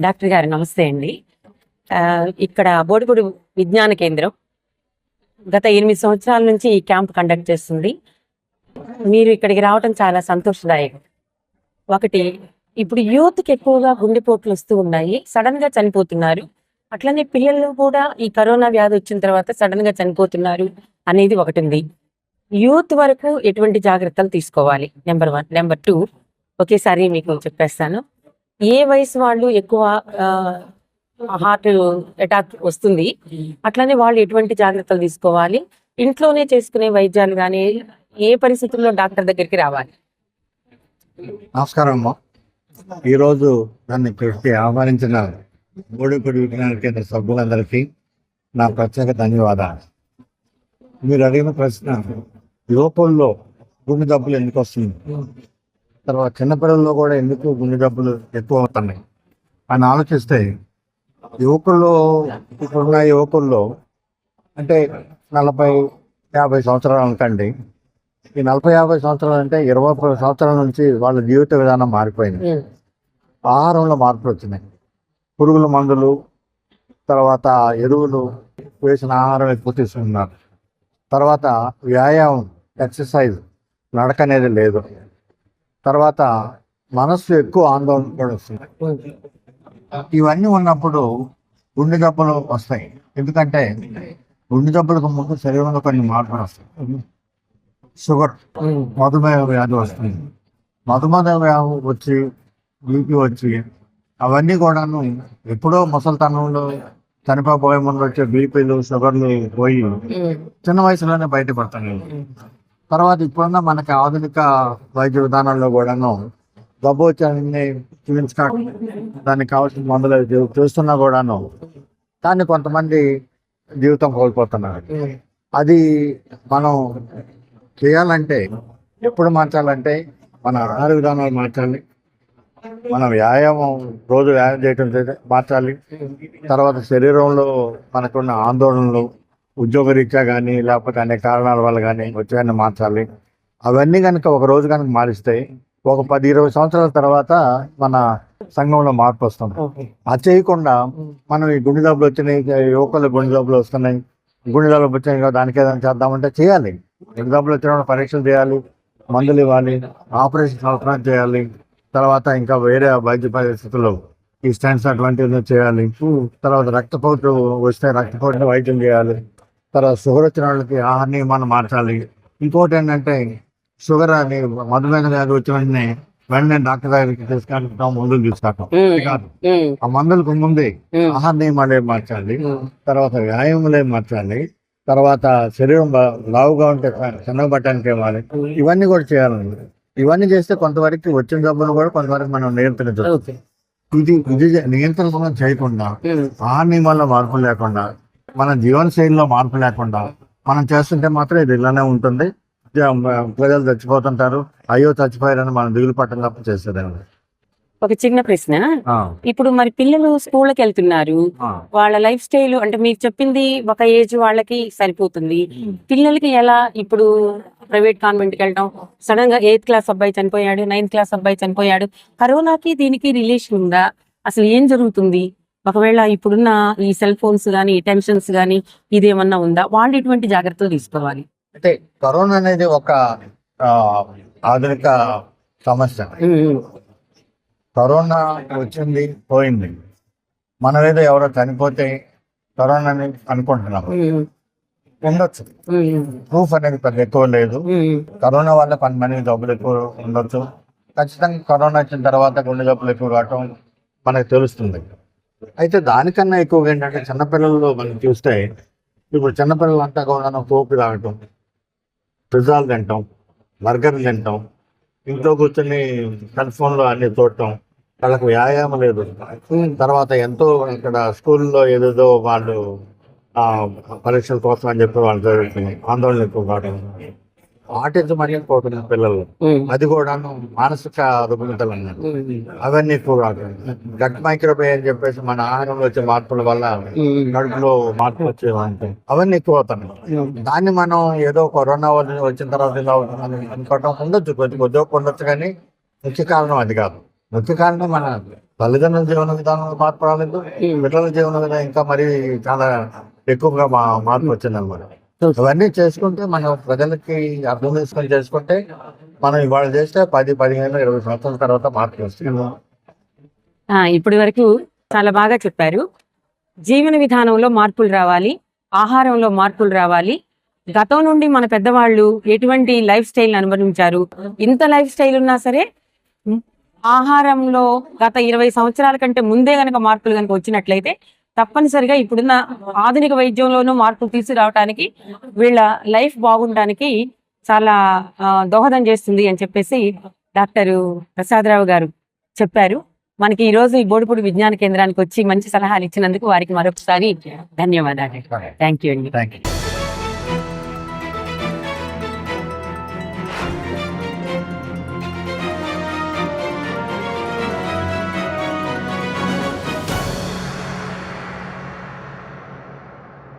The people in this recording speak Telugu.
డాక్టర్ గారు నమస్తే అండి. ఆ, ఇక్కడ బోడిపూడి విజ్ఞాన కేంద్రం గత ఎనిమిది సంవత్సరాల నుంచి ఈ క్యాంప్ కండక్ట్ చేస్తుంది. మీరు ఇక్కడికి రావడం చాలా సంతోషదాయకం. ఒకటి ఇప్పుడు యూత్కి ఎక్కువగా గుండెపోట్లు వస్తూ ఉన్నాయి. సడన్గా చనిపోతున్నారు. అట్లనే పిల్లలు కూడా ఈ కరోనా వ్యాధి వచ్చిన తర్వాత సడన్గా చనిపోతున్నారు అనేది ఒకటి ఉంది యూత్ వరకు ఎటువంటి జాగ్రత్తలు తీసుకోవాలి? Number one. నెంబర్ టూ ఒకేసారి మీకు చెప్పేస్తాను. ఏ వయసు వాళ్ళు ఎక్కువ హార్ట్ అటాక్ వస్తుంది అట్లనే వాళ్ళు ఎటువంటి జాగ్రత్తలు తీసుకోవాలి ఇంట్లోనే చేసుకునే వైద్యాలు కానీ ఏ పరిస్థితుల్లో డాక్టర్ దగ్గరికి రావాలి? నమస్కారం అమ్మా. ఈరోజు నన్ను పిలిచి ఆహ్వానించిన బోడిపూడి విజ్ఞాన కేంద్ర సభ్యులందరికీ నా ప్రత్యేక ధన్యవాదాలు. మీరు అడిగిన ప్రశ్న లోపంలో గుండె జబ్బులు ఎందుకు వస్తుంది తర్వాత చిన్నపిల్లల్లో కూడా ఎందుకు గుండె జబ్బులు ఎక్కువ అవుతున్నాయి? అని ఆలోచిస్తే యువకుల్లో ఇప్పుడున్న యువకుల్లో అంటే నలభై యాభై సంవత్సరాలు అనుకండి ఈ నలభై యాభై సంవత్సరాలు అంటే ఇరవై సంవత్సరాల నుంచి వాళ్ళ జీవిత విధానం మారిపోయింది. ఆహారంలో మార్పులు వచ్చినాయి. పురుగుల మందులు తర్వాత ఎరువులు వేసిన ఆహారం ఎక్కువ తీసుకున్నారు. తర్వాత వ్యాయామం ఎక్సర్సైజ్ నడక అనేది లేదు. తర్వాత మనస్సు ఎక్కువ ఆందోళన కూడా వస్తుంది ఇవన్నీ ఉన్నప్పుడు గుండె జబ్బులు వస్తాయి. ఎందుకంటే గుండె జబ్బులకు ముందు శరీరంలో కొన్ని మార్పులు వస్తాయి. షుగర్ మధుమేహ వ్యాధి వస్తుంది. మధుమేహ వ్యాధి వచ్చి బీపీ వచ్చి అవన్నీ కూడాను ఎప్పుడో ముసలితనంలో చనిపోయే ముందు వచ్చే బీపీలు షుగర్లు పోయి చిన్న వయసులోనే బయటపడతాయి. తర్వాత ఇప్పుడున్న మనకి ఆధునిక వైద్య విధానాల్లో కూడాను జబ్బు వచ్చి చూపించుకో దానికి కావాల్సిన మందులు చూస్తున్నా కూడాను దాన్ని కొంతమంది జీవితం కోల్పోతున్నారు. అది మనం చేయాలంటే ఎప్పుడు మార్చాలంటే మన ఆహార విధానాలు మార్చాలి. మన వ్యాయామం రోజు వ్యాయామం చేయటం మార్చాలి. తర్వాత శరీరంలో మనకున్న ఆందోళనలు ఉద్యోగరీత్యా కానీ లేకపోతే అనేక కారణాల వల్ల కానీ వచ్చాయని మార్చాలి. అవన్నీ కనుక ఒక రోజు కనుక మారిస్తే ఒక పది ఇరవై సంవత్సరాల తర్వాత మన సంఘంలో మార్పు వస్తుంది. అది చేయకుండా మనం ఈ గుండె జబ్బులు వచ్చినాయి యువకులు గుండె జబ్బులు వస్తున్నాయి గుండె జబ్బులు వచ్చినాయి దానికి ఏదైనా చేద్దామంటే చేయాలి. గుండె జబ్బులు వచ్చినప్పుడు పరీక్షలు చేయాలి మందులు ఇవ్వాలి ఆపరేషన్ అవసరం చేయాలి తర్వాత ఇంకా వేరే వైద్య పరిస్థితుల్లో ఈ స్టెంట్స్ అటువంటివి చేయాలి. తర్వాత రక్తపోటు వస్తే రక్తపోటు వైద్యం చేయాలి. తర్వాత షుగర్ వచ్చిన వాళ్ళకి ఆహార నియమాన్ని మార్చాలి. ఇంకోటి ఏంటంటే షుగర్ అని మధుమేహ వ్యాధి వచ్చిన వెంటనే వెంటనే డాక్టర్ దగ్గరికి తీసుకెళ్తాం మందులు తీసుకుంటాం ఆ మందులకు ముందే ఆహార నియమాలు ఏం మార్చాలి. తర్వాత వ్యాయామాలు ఏం మార్చాలి. తర్వాత శరీరం లావుగా ఉంటే చిన్నబట్టడానికి ఇవ్వాలి. ఇవన్నీ కూడా చేయాలండి. ఇవన్నీ చేస్తే కొంతవరకు వచ్చిన జబ్బులు కూడా కొంతవరకు మనం నియంత్రించవచ్చు. ఓకే. ఇది ఇది నియంత్రణ చేయకుండా ఆహార నియమాల్లో మార్పు లేకుండా మన జీవన శైలిలో మార్పు లేకుండా మనం చేస్తుంటే మాత్రం ఇది ఇలానే ఉంటుంది. ప్రజలు చచ్చిపోతుంటారు. అయ్యో చచ్చిపోయారని మనం దిగులు పట్టం తప్ప చేసేదండి ఒక చిన్న ప్రశ్న. ఇప్పుడు మరి పిల్లలు స్కూళ్ళకి వెళ్తున్నారు. వాళ్ళ లైఫ్ స్టైల్ అంటే మీరు చెప్పింది ఒక ఏజ్ వాళ్ళకి సరిపోతుంది. పిల్లలకి ఎలా ఇప్పుడు ప్రైవేట్ కాన్వెంట్కి వెళ్ళడం సడన్గా ఎయిత్ క్లాస్ అబ్బాయి చనిపోయాడు నైన్త్ క్లాస్ అబ్బాయి చనిపోయాడు. కరోనాకి దీనికి రిలేషన్ ఉందా? అసలు ఏం జరుగుతుంది? ఒకవేళ ఇప్పుడున్న ఈ సెల్ ఫోన్స్ కానీ టెన్షన్స్ కానీ ఇదేమన్నా ఉందా? వాళ్ళు ఎటువంటి జాగ్రత్తలు తీసుకోవాలి? అంటే కరోనా అనేది ఒక ఆధునిక సమస్య. కరోనా వచ్చింది పోయింది. మనం ఏదో ఎవరో చనిపోతే కరోనా అని అనుకుంటున్నాం. ఉండొచ్చు. ప్రూఫ్ అనేది పెద్ద ఎక్కువ లేదు. కరోనా వల్ల కొంతమంది జబ్బులు ఎక్కువ ఉండొచ్చు. ఖచ్చితంగా కరోనా వచ్చిన తర్వాత గుండె జబ్బులు ఎక్కువ కావటం మనకు తెలుస్తుంది. అయితే దానికన్నా ఎక్కువగా ఏంటంటే చిన్నపిల్లల్లో మనం చూస్తే ఇప్పుడు చిన్నపిల్లలు అంతా కూడా కోపి తాగటం పిజ్జాలు తింటాం బర్గర్లు తింటాం ఇంట్లో కూర్చొని సెల్ ఫోన్లో అన్ని చూడటం వాళ్ళకి వ్యాయామం లేదు. తర్వాత ఎంతో ఇక్కడ స్కూల్లో ఏదేదో వాళ్ళు ఆ పరీక్షల కోసం అని చెప్పి వాళ్ళు జరుగుతుంది ఆందోళన ఎక్కువ కావడం ఆటిజం అనేది పోతున్నారు. పిల్లలు. అది కూడా మానసిక రుగ్మతలు అన్నారు. అవన్నీ ఎక్కువ కావడం గట్ మైక్రోబే అని చెప్పేసి మన ఆహారంలో వచ్చే మార్పుల వల్ల కడుపులో మార్పులు వచ్చేవంటే అవన్నీ ఎక్కువ అవుతున్నాయి దాన్ని మనం ఏదో కరోనా వల్ల వచ్చిన తర్వాత ఇలా అవుతుందని అనుకోవటం ఉండొచ్చు. కొద్ది కొద్దిగా ఉండొచ్చు కానీ ముఖ్య కారణం అది కాదు. ముఖ్య కారణం మన తల్లిదండ్రుల జీవన విధానంలో మార్పు రాలేదు. పిల్లల జీవన విధానం ఇంకా మరి చాలా ఎక్కువగా మార్పు వచ్చిందన్నమాట. ఇవన్నీ చేసుకుంటే మనం ప్రజలకి అర్థం చేసుకొని చేసుకుంటే మనం ఇవాళ చేస్తే పది పదిహేను ఇరవై సంవత్సరాల తర్వాత మార్పు వస్తుంది. ఆ, ఇప్పటి వరకు చాలా బాగా చెప్పారు. జీవన విధానంలో మార్పులు రావాలి ఆహారంలో మార్పులు రావాలి. గతం నుండి మన పెద్దవాళ్ళు ఎటువంటి లైఫ్ స్టైల్ అనుభవించారు? ఇంత లైఫ్ స్టైల్ ఉన్నా సరే ఆహారంలో గత ఇరవై సంవత్సరాల కంటే ముందే గనక మార్పులు కనుక వచ్చినట్లయితే తప్పనిసరిగా ఇప్పుడున్న ఆధునిక వైద్యంలోనూ మార్పులు తీసుకురావడానికి వీళ్ళ లైఫ్ బాగుండడానికి చాలా దోహదం చేస్తుంది అని చెప్పేసి డాక్టర్ ప్రసాదరావు గారు చెప్పారు. మనకి ఈ రోజు ఈ బోడిపూడి విజ్ఞాన కేంద్రానికి వచ్చి మంచి సలహాలు ఇచ్చినందుకు వారికి మరొకసారి ధన్యవాదాలు. థ్యాంక్ యూ అండి.